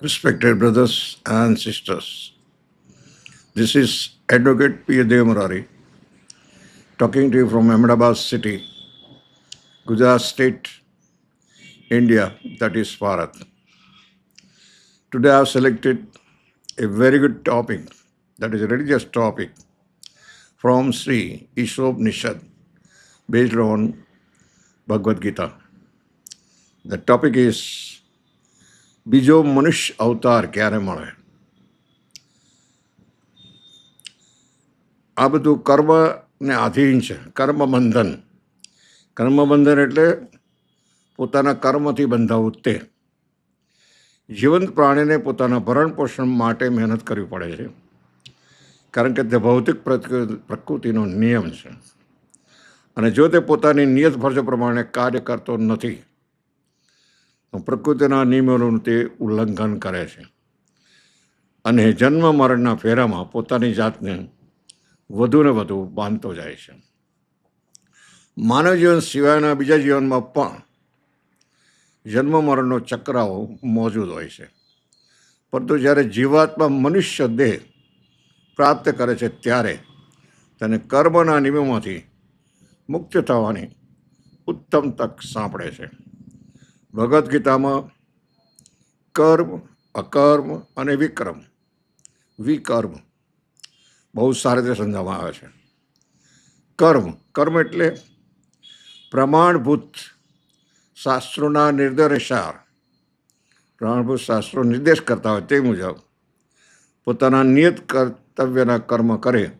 Respected brothers and sisters, this is Advocate P. Dev talking to you from Ahmedabad city, Gujarat state, India, that is Bharat. Today I have selected a very good topic, that is a religious topic, from Sri Ishop Nishad, based on Bhagavad Gita the topic is બીજો મનુષ્ય અવતાર ક્યારે મળે? આ બધું કર્મને આધીન છે કર્મ બંધન કર્મ બંધન એટલે પોતાના કર્મથી બંધાવું તે. જીવંત પ્રાણીને પોતાના ભરણ પોષણ માટે મહેનત કરવી પડે છે. કારણ કે તે ભૌતિક પ્રકૃતિનો નિયમ છે. અને જો તે પોતાની નિયત ફરજો પ્રમાણે કાર્ય કરતો નથી પ્રકૃતિના નિયમોનું તે ઉલ્લંઘન કરે છે. અને જન્મ મરણના ફેરામાં પોતાની જાતને વધુને વધુ બાંધતો જાય છે. માનવ જીવન સિવાયના બીજા જીવનમાં પણ જન્મ મરણનો ચક્રાઓ મોજૂદ હોય છે. પરંતુ જ્યારે જીવાત્મા મનુષ્ય દેહ પ્રાપ્ત કરે છે, ત્યારે તેને કર્મના નિયમોમાંથી મુક્ત થવાની ઉત્તમ તક સાંપડે છે. ભગવદ્ ગીતામાં કર્મ, અકર્મ અને વિક્રમ, વિકર્મ બહુ સારી રીતે સમજાવવામાં આવે છે. કર્મ કર્મ એટલે પ્રમાણભૂત શાસ્ત્રોના નિર્દેશાર. પ્રમાણભૂત શાસ્ત્રો નિર્દેશ કરતા હોય તે મુજબ પોતાના નિયત કર્તવ્યના કર્મ કરે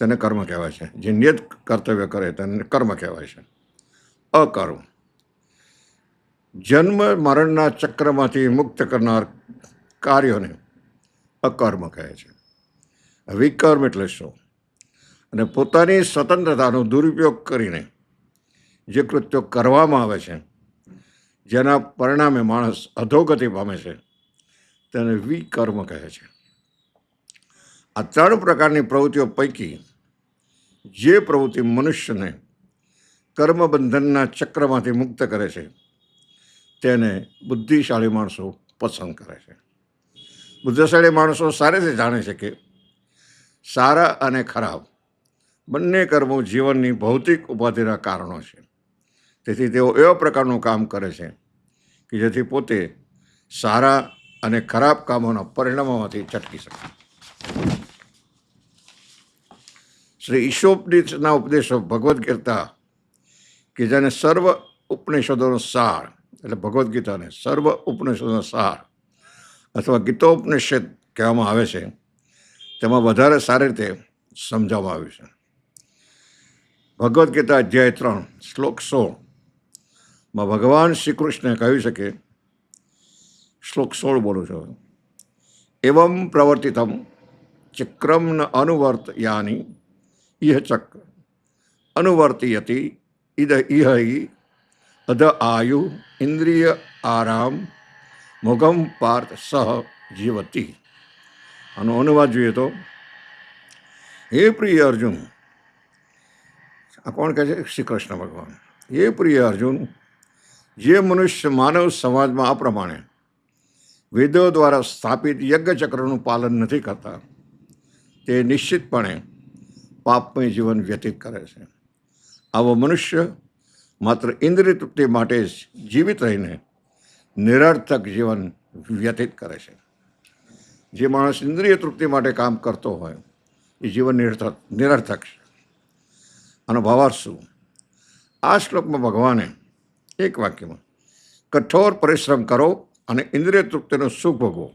તેને કર્મ કહેવાય છે. જે નિયત કર્તવ્ય કરે તેને કર્મ કહેવાય છે. અકર્મ. જન્મ મરણના ચક્રમાંથી મુક્ત કરનાર કાર્યોને અકર્મ કહે છે. વિકર્મ એટલે શું? અને પોતાની સ્વતંત્રતાનો દુરુપયોગ કરીને જે કૃત્યો કરવામાં આવે છે, જેના પરિણામે માણસ અધોગતિ પામે છે, તેને વિકર્મ કહે છે. આ ત્રણ પ્રકારની પ્રવૃત્તિઓ પૈકી જે પ્રવૃત્તિ મનુષ્યને કર્મબંધનના ચક્રમાંથી મુક્ત કરે છે, તેને બુદ્ધિશાળી માણસો પસંદ કરે છે. બુદ્ધિશાળી માણસો સારી રીતે જાણે છે કે સારા અને ખરાબ બંને કર્મો જીવનની ભૌતિક ઉપાધિના કારણો છે. તેથી તેઓ એવા પ્રકારનું કામ કરે છે કે જેથી પોતે સારા અને ખરાબ કામોના પરિણામોમાંથી છટકી શકે. શ્રી ઈશોપનિષદના ઉપદેશો ભગવદ્ ગીતા, કે જેને સર્વ ઉપનિષદોનો સાર, એટલે ભગવદ્ ગીતાને સર્વ ઉપનિષદોનો સાર, અથવા ગીતોપનિષદ કહેવામાં આવે છે, તેમાં વધારે સારી રીતે સમજાવવામાં આવ્યું છે. ભગવદ્ ગીતા અધ્યાય ત્રણ, શ્લોક સોળમાં ભગવાન શ્રી કૃષ્ણે કહ્યું છે કે, શ્લોક સોળ બોલું છું. એવમ પ્રવર્તિતમ ચક્રમ અનુવર્ત યાની ઇહ ચક્ર અનુવર્તિયતી, ઇદ ઇહ અધ આયુ, ઇન્દ્રિય આરામ, મુગમ પાર્થ સહ જીવતી. આનો અનુવાદ જોઈએ તો, હે પ્રિય અર્જુન, આ કોણ કહે છે? શ્રી કૃષ્ણ ભગવાન. હે પ્રિય અર્જુન, જે મનુષ્ય માનવ સમાજમાં આ પ્રમાણે વેદો દ્વારા સ્થાપિત યજ્ઞચક્રનું પાલન નથી કરતા, તે નિશ્ચિતપણે પાપમય જીવન વ્યતીત કરે છે. આવો મનુષ્ય માત્ર ઇન્દ્રિય તૃપ્તિ માટે જ જીવિત રહીને નિરર્થક જીવન વ્યતીત કરે છે. જે માણસ ઇન્દ્રિય તૃપ્તિ માટે કામ કરતો હોય, એ જીવન નિરર્થક નિરર્થક છે. આનો ભાવાર્થ શું? આ શ્લોકમાં ભગવાને એક વાક્યમાં, કઠોર પરિશ્રમ કરો અને ઇન્દ્રિય તૃપ્તિનો સુખ ભોગવો.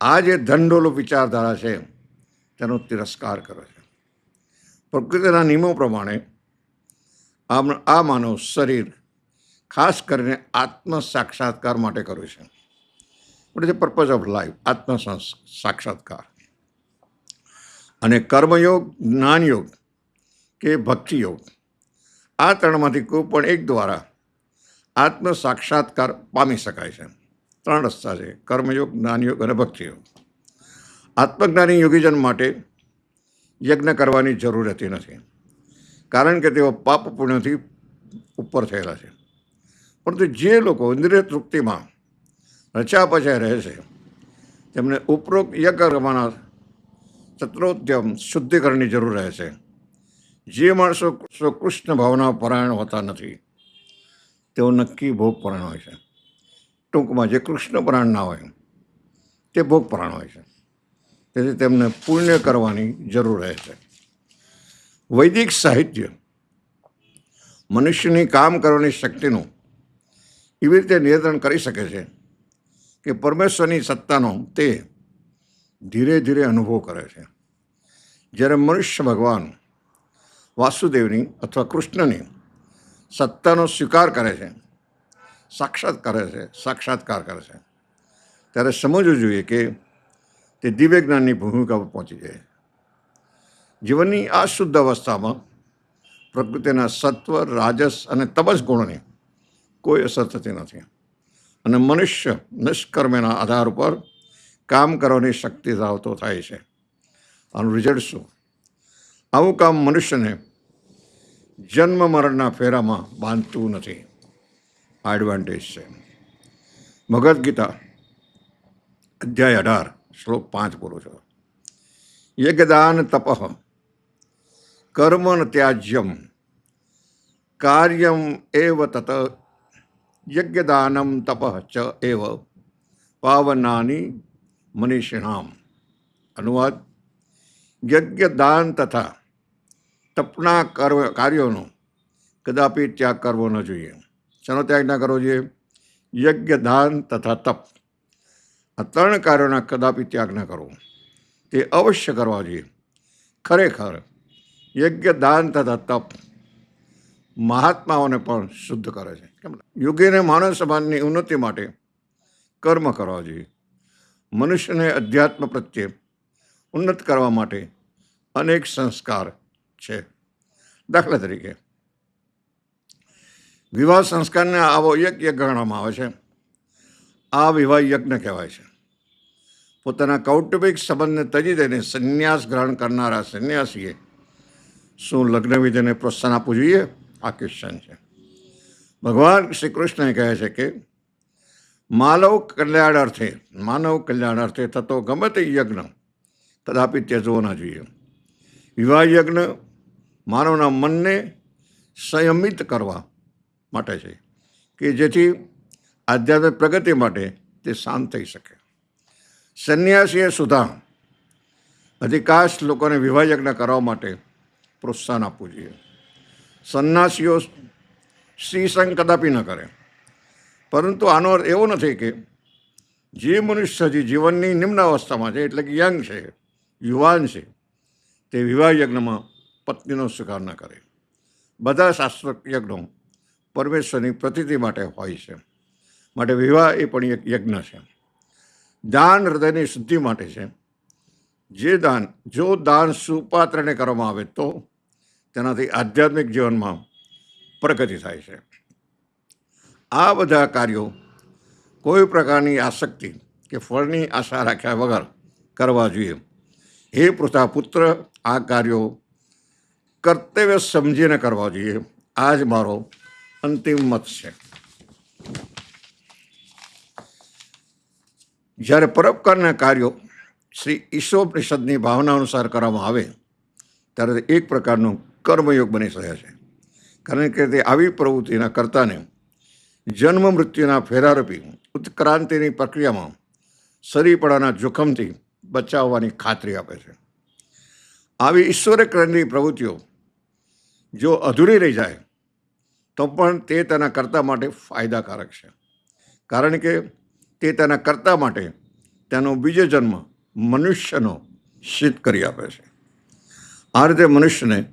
આ જે ધનડોલો વિચારધારા છે, તેનો તિરસ્કાર કરો છે. પ્રકૃતિના નિયમો પ્રમાણે આમ આ માનવ શરીર ખાસ કરીને આત્મ સાક્ષાત્કાર માટે કર્યું છે. વોટ પર્પઝ ઓફ લાઈફ આત્મ સાક્ષાત્કાર. અને કર્મયોગ, જ્ઞાનયોગ કે ભક્તિયોગ, આ ત્રણમાંથી કોઈ પણ એક દ્વારા આત્મ સાક્ષાત્કાર પામી શકાય છે. ત્રણ રસ્તા છે. કર્મયોગ, જ્ઞાનયોગ અને ભક્તિયોગ. આત્મજ્ઞાની યોગીજન માટે યજ્ઞ કરવાની જરૂર રહેતી નથી. કારણ કે તેઓ પાપ પુણ્યથી ઉપર થયેલા છે. પરંતુ જે લોકો ઇન્દ્રિય તૃપ્તિમાં રચ્યા પચ્યા રહે છે, તેમને ઉપરોક્ત યજ્ઞ કરવાના ચત્રોદ્યમ શુદ્ધિકરણની જરૂર રહે છે. જે માણસો કૃષ્ણ ભાવના પરાયણ હોતા નથી, તેઓ નક્કી ભોગ પરાયણ હોય છે. ટૂંકમાં જે કૃષ્ણ પરાયણ ના હોય, તે ભોગ પરાયણ હોય છે. તેથી તેમને પુણ્ય કરવાની જરૂર રહે છે. વૈદિક સાહિત્ય મનુષ્યની કામ કરવાની શક્તિનું એવી રીતે નિયંત્રણ કરી શકે છે કે પરમેશ્વરની સત્તાનો તે ધીરે ધીરે અનુભવ કરે છે. જ્યારે મનુષ્ય ભગવાન વાસુદેવની અથવા કૃષ્ણની સત્તાનો સ્વીકાર કરે છે, સાક્ષાત કરે છે, સાક્ષાત્કાર કરે છે, ત્યારે સમજવું જોઈએ કે તે દિવ્ય જ્ઞાનની ભૂમિકા પર પહોંચી જાય. જીવનની આ શુદ્ધ અવસ્થામાં પ્રકૃતિના સત્વ, રાજસ અને તપસ ગુણોની કોઈ અસર થતી નથી. અને મનુષ્ય નિષ્કર્મના આધાર ઉપર કામ કરવાની શક્તિ ધરાવતો થાય છે. આનું રિઝલ્ટ શું? આવું કામ મનુષ્યને જન્મ મરણના ફેરામાં બાંધતું નથી. એડવાન્ટેજ છે. ભગવદ્ ગીતા, અધ્યાય અઢાર. શ્લોક પાંચ બોલો છો. યજ્ઞદાન તપ કર્મણ ત્યાજ્યમ, કાર્યમ એવ તત, યજ્ઞદાનમ તપ ચ એવ, પાવનાની મનીષિણામ. અનુવાદ, યજ્ઞદાન તથા તપના કર્મ કાર્યોનો કદાપી ત્યાગ કરવો ન જોઈએ. શેનો ત્યાગ ના કરવો જોઈએ? યજ્ઞદાન તથા તપ. આ ત્રણ કાર્યોના કદાપી ત્યાગ ન કરવો તે અવશ્ય કરવા જોઈએ. ખરેખર યજ્ઞ, દાન તથા તપ મહાત્માઓને પણ શુદ્ધ કરે છે. કેમ યોગીને માનવ સમાજની ઉન્નતિ માટે કર્મ કરવા જોઈએ. મનુષ્યને અધ્યાત્મ પ્રત્યે ઉન્નત કરવા માટે અનેક સંસ્કાર છે. દાખલા તરીકે, વિવાહ સંસ્કારને આવો યજ્ઞ ગણવામાં આવે છે. આ વિવાહ યજ્ઞ કહેવાય છે. પોતાના કૌટુંબિક સંબંધને તજી દઈને સંન્યાસ ગ્રહણ કરનારા સંન્યાસીએ શું લગ્ન વિધિને પ્રોત્સાહન આપવું જોઈએ? આ ક્વેશ્ચન છે. ભગવાન શ્રી કૃષ્ણએ કહે છે કે, માનવ કલ્યાણ અર્થે, માનવ કલ્યાણ અર્થે થતો ગમે તે યજ્ઞ, કદાપી ત્યજવો ના જોઈએ. વિવાહ યજ્ઞ માનવના મનને સંયમિત કરવા માટે છે, કે જેથી આધ્યાત્મિક પ્રગતિ માટે તે શાંત થઈ શકે. સંન્યાસીએ સુધા અધિકાશ લોકોને વિવાહ યજ્ઞ કરવા માટે પ્રોત્સાહન આપવું જોઈએ. સંન્યાસીઓ શ્રીસંગ કદાપી ન કરે. પરંતુ આનો અર્થ એવો નથી કે જે મનુષ્ય હજી જીવનની નિમ્ન અવસ્થામાં છે, એટલે કે યંગ છે, યુવાન છે, તે વિવાહ યજ્ઞમાં પત્નીનો સ્વીકાર ન કરે. બધા શાસ્ત્ર યજ્ઞો પરમેશ્વરની પ્રતિતિ માટે હોય છે. માટે વિવાહ એ પણ એક યજ્ઞ છે. દાન હૃદયની શુદ્ધિ માટે છે. જે દાન, જો દાન સુપાત્રને કરવામાં આવે તો તેનાથી આધ્યાત્મિક જીવનમાં પ્રગતિ થાય છે. આ બધા કાર્યો કોઈ પ્રકારની આસક્તિ કે ફળની આશા રાખ્યા વગર કરવા જોઈએ. હે પૃથા પુત્ર આ કાર્યો કર્તવ્ય સમજીને કરવા જોઈએ. આ જ મારો અંતિમ મત છે. જ્યારે પરોપકારના કાર્યો શ્રી ઈશોપનિષદની ભાવના અનુસાર કરવામાં આવે, ત્યારે તે એક પ્રકારનો કર્મયોગ બની શકે છે. કારણ કે તે આવી પ્રવૃત્તિના કર્તાને જન્મ મૃત્યુના ફેરારૂપી ઉત્ક્રાંતિની પ્રક્રિયામાં સરીપડાના જોખમથી બચાવવાની ખાતરી આપે છે. આવી ઈશ્વરકરણની પ્રવૃત્તિઓ જો અધૂરી રહી જાય, તો પણ તે તેના કર્તા માટે ફાયદાકારક છે. કારણ કે તે તેના કર્તા માટે તેનો બીજો જન્મ મનુષ્યનો સિદ્ધ કરી આપે છે. આ રીતે મનુષ્યને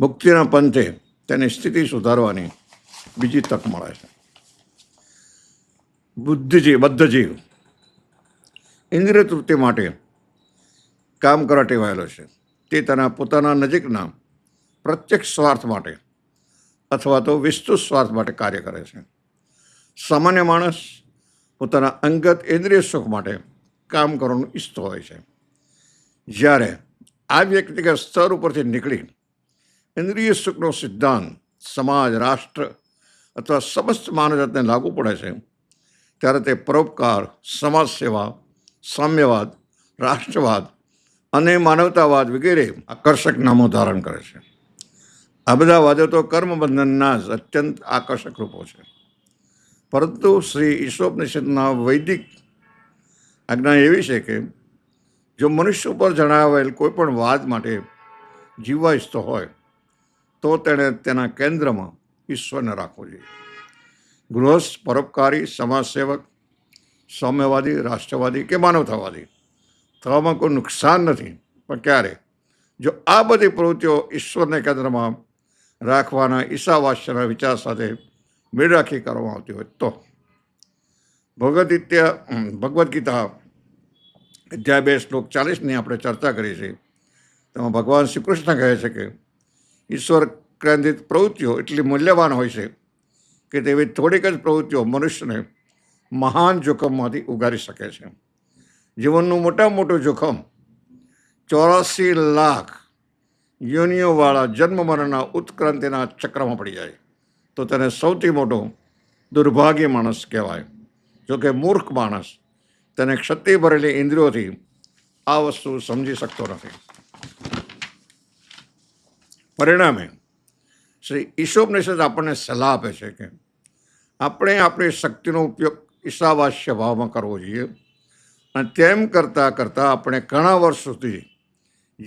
મુક્તિના પંથે તેની સ્થિતિ સુધારવાની બીજી તક મળે છે. બુદ્ધિજીવ, બદ્ધજીવ ઇન્દ્રિય તૃપ્તિ માટે કામ કરવા ટેવાયેલો છે. તે તેના પોતાના નજીકના પ્રત્યક્ષ સ્વાર્થ માટે અથવા તો વિસ્તૃત સ્વાર્થ માટે કાર્ય કરે છે. સામાન્ય માણસ પોતાના અંગત ઇન્દ્રિય સુખ માટે કામ કરવાનું ઈચ્છતો હોય છે. જ્યારે આ વ્યક્તિગત સ્તર ઉપરથી નીકળી ઇન્દ્રિય સુખનો સિદ્ધાંત સમાજ, રાષ્ટ્ર અથવા સમસ્ત માનવજાતને લાગુ પડે છે, ત્યારે તે પરોપકાર સમાજ સેવા સામ્યવાદ, રાષ્ટ્રવાદ અને માનવતાવાદ વગેરે આકર્ષક નામો ધારણ કરે છે. આ બધા વાદો તો કર્મબંધનના જ અત્યંત આકર્ષક રૂપો છે. પરંતુ શ્રી ઈશોપનિષદના વૈદિક આજ્ઞા એવી છે કે જો મનુષ્ય ઉપર જણાવેલ કોઈપણ વાદ માટે જીવવા ઈચ્છતો હોય, તો તેણે તેના કેન્દ્રમાં ઈશ્વરને રાખવો જોઈએ. ગૃહસ્થ, પરોપકારી, સમાજસેવક, સૌમ્યવાદી, રાષ્ટ્રવાદી કે માનવતાવાદી, થવામાં કોઈ નુકસાન નથી. પણ ક્યારે? જો આ બધી પ્રવૃત્તિઓ ઈશ્વરને કેન્દ્રમાં રાખવાના ઈશાવાસ્યના વિચાર સાથે મેળ રાખી કરવામાં આવતી હોય તો. ભગવદ્ગીતા ભગવદ્ ગીતા અધ્યાય બે શ્લોક ચાલીસની આપણે ચર્ચા કરી છે. તેમાં ભગવાન શ્રી કૃષ્ણ કહે છે કે, ઈશ્વર કેન્દ્રિત પ્રવૃત્તિઓ એટલી મૂલ્યવાન હોય છે કે તેવી થોડીક જ પ્રવૃત્તિઓ મનુષ્યને મહાન જોખમમાંથી ઉગારી શકે છે. જીવનનું મોટામાં મોટું જોખમ ચોરાસી લાખ યોનિઓવાળા જન્મ મરણના ઉત્ક્રાંતિના ચક્રમાં પડી જાય. તો તેને સૌથી મોટો દુર્ભાગ્ય માણસ કહેવાય. જોકે મૂર્ખ માણસ તેને ક્ષતિ ભરેલી ઇન્દ્રિયોથી આ વસ્તુ સમજી શકતો નથી. પરિણામે શ્રી ઈશોપનિષદ આપણને સલાહ આપે છે કે આપણે આપણી શક્તિનો ઉપયોગ ઈશાવાસ્ય ભાવમાં કરવો જોઈએ અને તેમ કરતાં કરતાં આપણે ઘણા વર્ષ સુધી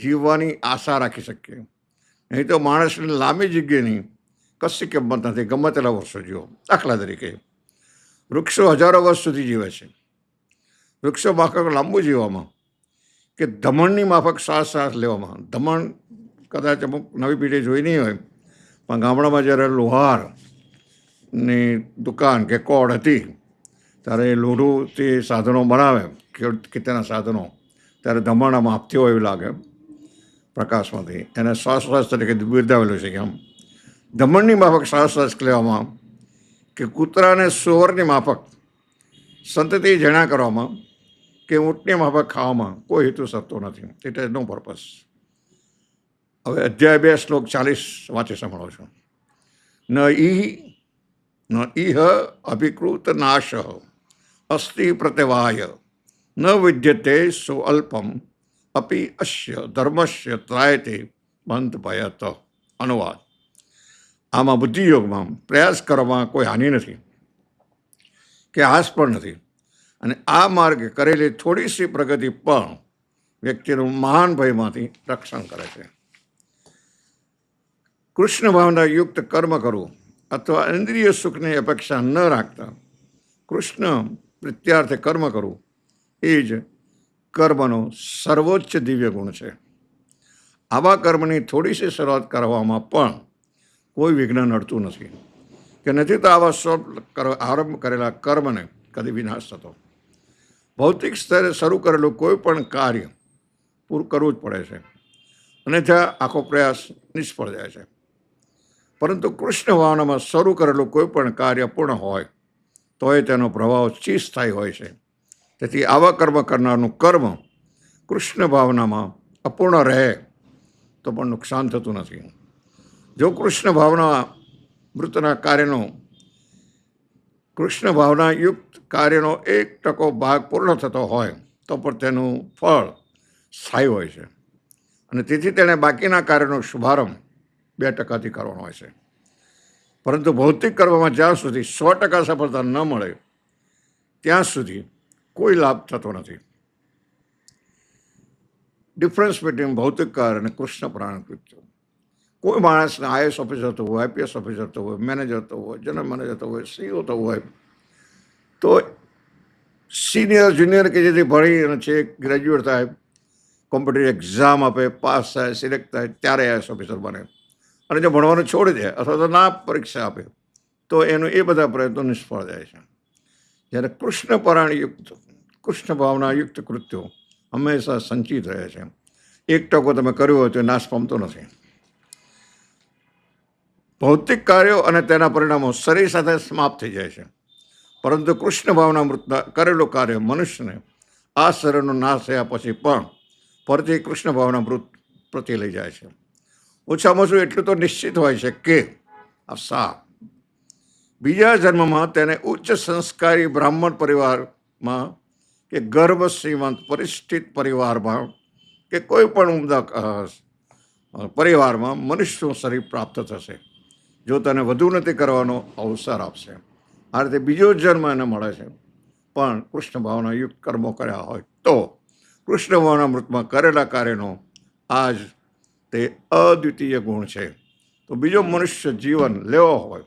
જીવવાની આશા રાખી શકીએ. નહીં તો માણસને લાંબી જગ્યાની કશી કિંમત નથી ગમે તેટલા વર્ષો જીવો. દાખલા તરીકે, વૃક્ષો હજારો વર્ષ સુધી જીવે છે. વૃક્ષો માફક લાંબુ જીવવામાં. કે ધમણની માફક શ્વાસ શ્વાસ લેવામાં. ધમણ કદાચ અમુક નવી પેઢી જોઈ નહીં હોય, પણ ગામડામાં જ્યારે લોહારની દુકાન કે કોડ હતી, ત્યારે એ લોઢુંથી સાધનો બનાવે ખેતીના સાધનો, ત્યારે ધમણામાં આપતી હોય એવું લાગે પ્રકાશમાંથી. એને શ્વાસ શ્વાસ તરીકે બિરદાવેલું છે કે આમ ધમણની માફક સાહસ લેવામાં કે કૂતરાને સોવરની માફક સંતતિ જણા કરવામાં કે ઊંટની માફક ખાવામાં કોઈ હેતુ સરતો નથી. ઇટ ઇઝ નો પર્પસ હવે અધ્યાય બે શ્લોક ચાલીસ વાંચી સંભળો છું. ન ઈ, ન ઇહ અભિકૃત નાશ અસ્થિ પ્રત્યવાય ન વિદ્યતે સો અલ્પમ અપી અશ્ય ધર્મશ્ય ત્રાયતે બંધ ભયત. અનુવાદ. આમાં બુદ્ધિયોગમાં પ્રયાસ કરવામાં કોઈ હાનિ નથી કે હાસ પણ નથી. અને આ માર્ગે કરેલી થોડી સી પ્રગતિ પણ વ્યક્તિનું મહાન ભયમાંથી રક્ષણ કરે છે. કૃષ્ણ ભાવના યુક્ત કર્મ કરવું અથવા ઇન્દ્રિય સુખની અપેક્ષા ન રાખતા કૃષ્ણ પ્રત્યાર્થે કર્મ કરવું એ જ કર્મનો સર્વોચ્ચ દિવ્ય ગુણ છે. આવા કર્મની થોડી સી શરૂઆત કરવામાં પણ કોઈ વિઘ્ન નડતું નથી. કે નથી તો આવા સ્વ આરંભ કરેલા કર્મને કદી વિનાશ થતો. ભૌતિક સ્તરે શરૂ કરેલું કોઈ પણ કાર્ય પૂરું કરવું જ પડે છે. અને ત્યાં આખો પ્રયાસ નિષ્ફળ જાય છે. પરંતુ કૃષ્ણ ભાવનામાં શરૂ કરેલું કોઈ પણ કાર્ય પૂર્ણ હોય, તોય તેનો પ્રભાવ ચીસ્થાયી હોય છે. તેથી આવા કર્મ કરનારનું કર્મ કૃષ્ણ ભાવનામાં અપૂર્ણ રહે તો પણ નુકસાન થતું નથી. જો કૃષ્ણ ભાવના મૃતના કાર્યનો કૃષ્ણ ભાવના યુક્ત કાર્યનો એક ટકો ભાગ પૂર્ણ થતો હોય તો પણ તેનું ફળ સ્થાયી હોય છે. અને તેથી તેણે બાકીના કાર્યનો શુભારંભ બે ટકાથી કરવાનો હોય છે. પરંતુ ભૌતિક કરવામાં જ્યાં સુધી સો ટકા સફળતા ન મળે, ત્યાં સુધી કોઈ લાભ થતો નથી. ડિફરન્સ બિટવીન ભૌતિક કાર્ય અને કૃષ્ણ પ્રાણ કૃત્ય. કોઈ માણસને આઈએસ ઓફિસર થવું હોય, આઈપીએસ ઓફિસર થવું હોય, મેનેજર થવું હોય, જનરલ મેનેજર થવું હોય સીઓ થવું હોય. તો સિનિયર, જુનિયર કે જેથી ભણી અને છે, ગ્રેજ્યુએટ થાય, કોમ્પિટિટિવ એક્ઝામ આપે, પાસ થાય, સિલેક્ટ થાય, ત્યારે આઈએસ ઓફિસર બને. અને જો ભણવાનું છોડી દે અથવા તો ના પરીક્ષા આપે, તો એનું એ બધા પ્રયત્નો નિષ્ફળ જાય છે. જ્યારે કૃષ્ણ યુક્ત કૃષ્ણ ભાવના યુક્ત કૃત્યો હંમેશા સંચિત રહે છે. એક ટકો તમે કર્યો હોય તો નાશ પામતો નથી. ભૌતિક કાર્યો અને તેના પરિણામો શરીર સાથે સમાપ્ત થઈ જાય છે. પરંતુ કૃષ્ણ ભાવના મૃતના કરેલું કાર્ય મનુષ્યને આ શરીરનો નાશ થયા પછી પણ ફરીથી કૃષ્ણ ભાવના મૃત પ્રત્યે લઈ જાય છે. ઓછામાં ઓછું એટલું તો નિશ્ચિત હોય છે કે આ સા બીજા જન્મમાં તેને ઉચ્ચ સંસ્કારી બ્રાહ્મણ પરિવારમાં કે ગર્ભ શ્રીમંત પરિષ્ઠિત પરિવારમાં કે કોઈ પણ ઉમદા પરિવારમાં મનુષ્યનું શરીર પ્રાપ્ત થશે. જો તને વધુ નથી કરવાનો, અવસર આપશે. આ રીતે બીજો જન્મ એને મળે છે. પણ કૃષ્ણ ભાવના યુક્ત કર્મો કર્યા હોય તો કૃષ્ણ ભાવના મૃતમાં કરેલા કાર્યનો આજ તે અદ્વિતીય ગુણ છે. તો બીજો મનુષ્ય જીવન લેવો હોય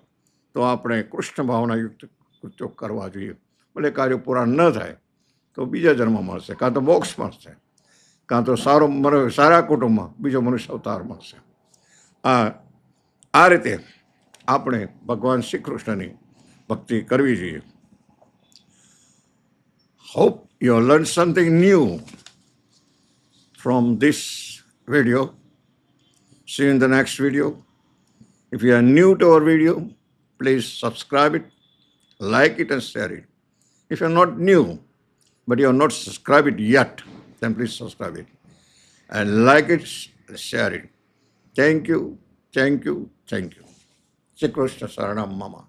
તો આપણે કૃષ્ણ ભાવના યુક્ત કૃત્યો કરવા જોઈએ. ભલે કાર્યો પૂરા ન થાય, તો બીજા જન્મ મળશે, કાં તો મોક્ષ મળશે, કાં તો સારો સારા કુટુંબમાં બીજો મનુષ્ય અવતાર મળશે. આ આ રીતે આપણે ભગવાન શ્રી કૃષ્ણની ભક્તિ કરવી જોઈએ hope you learn something new this video. See you in the next video. If you are new to our video, please subscribe it, like it, and share it. If you are not new, but you are not subscribed it yet, then please subscribe it and like it, share it. Thank you, thank you, thank you. Shri Krishna Saranam Mama.